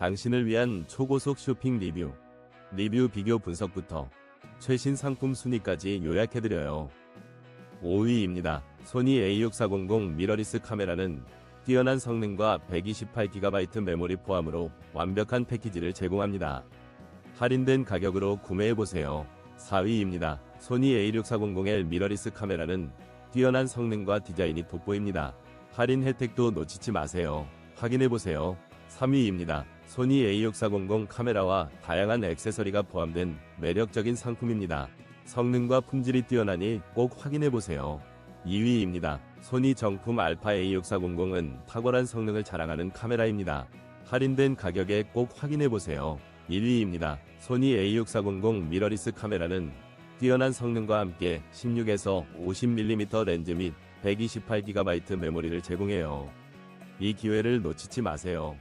당신을 위한 초고속 쇼핑 리뷰, 리뷰 비교 분석부터 최신 상품 순위까지 요약해드려요. 5위입니다. 소니 A6400 미러리스 카메라는 뛰어난 성능과 128GB 메모리 포함으로 완벽한 패키지를 제공합니다. 할인된 가격으로 구매해보세요. 4위입니다. 소니 A6400L 미러리스 카메라는 뛰어난 성능과 디자인이 돋보입니다. 할인 혜택도 놓치지 마세요. 확인해보세요. 3위입니다. 소니 A6400 카메라와 다양한 액세서리가 포함된 매력적인 상품입니다. 성능과 품질이 뛰어나니 꼭 확인해보세요. 2위입니다. 소니 정품 알파 A6400은 탁월한 성능을 자랑하는 카메라입니다. 할인된 가격에 꼭 확인해보세요. 1위입니다. 소니 A6400 미러리스 카메라는 뛰어난 성능과 함께 16에서 50mm 렌즈 및 128GB 메모리를 제공해요. 이 기회를 놓치지 마세요.